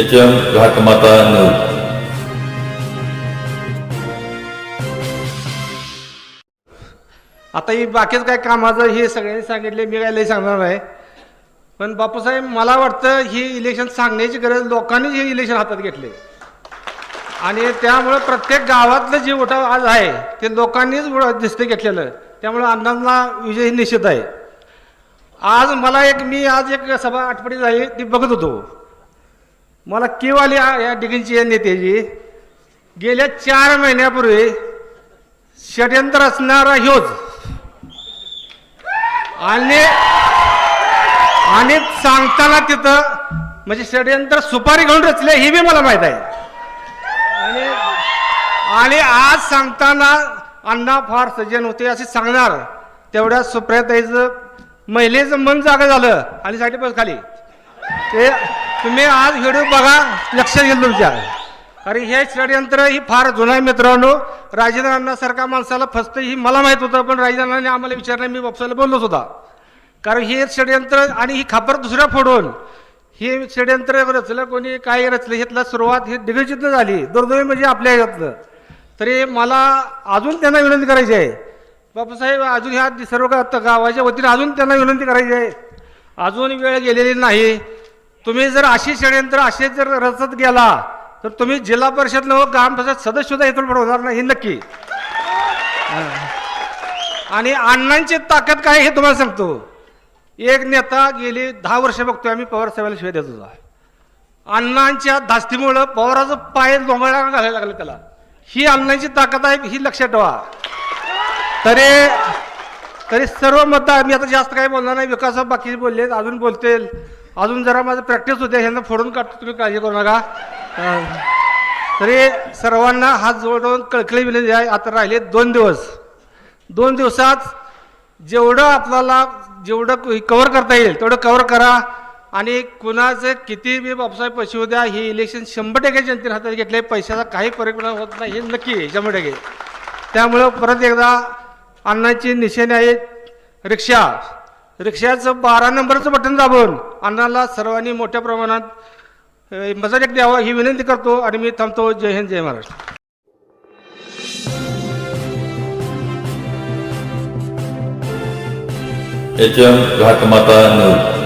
H M Ghatmata news आता ही बाकीच काय कामाचं हे सगळ्यांनी सांगितले मी काय लई सांगणार नाही पण बापूसाहेब मला वाटतं ही इलेक्शन सांगण्याची गरज लोकांनीच हे इलेक्शन हातात घेतले. आणि त्यामुळं प्रत्येक गावातलं जे उठाव आज आहे ते लोकांनीच दिसते घेतलेलं. त्यामुळं अण्णांना विजय निश्चित आहे. आज मला एक मी आज एक सभा आठवडी झाली ती बघत होतो. मला केव आली या डिग्रीची या नेत्याची गेल्या चार महिन्यापूर्वी षड्यंत्र असणारा ह्योच. आणि आणि सांगताना तिथं म्हणजे षडयंत्र सुपारी घेऊन रचले हे बी मला माहीत आहे. आणि आणि आज सांगताना अण्णा फार सज्जन होते असे सांगणार. तेवढ्या सुप्रियाताईचं महिलेचं मन जागं झालं आणि साठी बस खाली. ते तुम्ही आज व्हिडिओ बघा लक्षात येईल तुमच्या. कारण हे षडयंत्र ही फार जुनं आहे मित्रांनो. राजेंद्र माणसाला फसतं ही मला माहीत होतं पण राजेंद्रांनी आम्हाला विचारलं मी बापसाला बोललोच होता कारण हे षडयंत्र आणि ही खापर दुसऱ्या फोडून हे षडयंत्र रचलं कोणी काय रचलं ह्यातला सुरुवात ही दिग्गजितनं झाली. दुर्दैवी म्हणजे आपल्या ह्यातलं. तरी मला अजून त्यांना विनंती करायची आहे. बापूसाहेब अजून ह्या सर्व गावाच्या वतीने अजून त्यांना विनंती करायची आहे. अजून वेळ गेलेली नाही. तुम्ही जर अशी षडयंत्र असे जर रचत गेला तर तुम्ही जिल्हा परिषद व ग्रामपंचायत सदस्य सुद्धा इथून होणार नाही हे नक्की. आणि अण्णांची ताकद काय हे तुम्हाला सांगतो. एक नेता गेली दहा वर्ष बघतोय आम्ही पवार साहेबांना शिवाय देत होता. अण्णांच्या धास्तीमुळं पवाराचं पाय लोंगळा घालायला लागलं त्याला. ही अण्णांची ताकद आहे ही लक्षात ठेवा. तरी तरी सर्व मतदार मी आता जास्त काही बोलणार नाही विकास बाकी बोलले अजून बोलतील. अजून जरा माझं प्रॅक्टिस होते ह्यांना फोडून काढतो तुम्ही काळजी करू नका. तरी सर्वांना हात जोडून कळकळी विनंती आहे आता राहिले दोन दिवस. दोन दिवसात जेवढं आपल्याला जेवढं कव्हर करता येईल तेवढं कव्हर करा. आणि कुणाचे किती बी बापसाहेब पैसे होत्या हे इलेक्शन शंभर टक्के जनतेने हातात घेतले पैशाचा काही परिणाम होत नाही हे नक्की आहे शंभर टक्के. त्यामुळं परत एकदा अन्नाची निशाणी आहे रिक्षा. रिक्षाचं बारा नंबरचं बटन दाबून अण्णाला सर्वांनी मोठ्या प्रमाणात मजा मदत एक द्यावा ही विनंती करतो आणि मी थांबतो. Jai Hind Jai Maharashtra. H M Ghatmata news.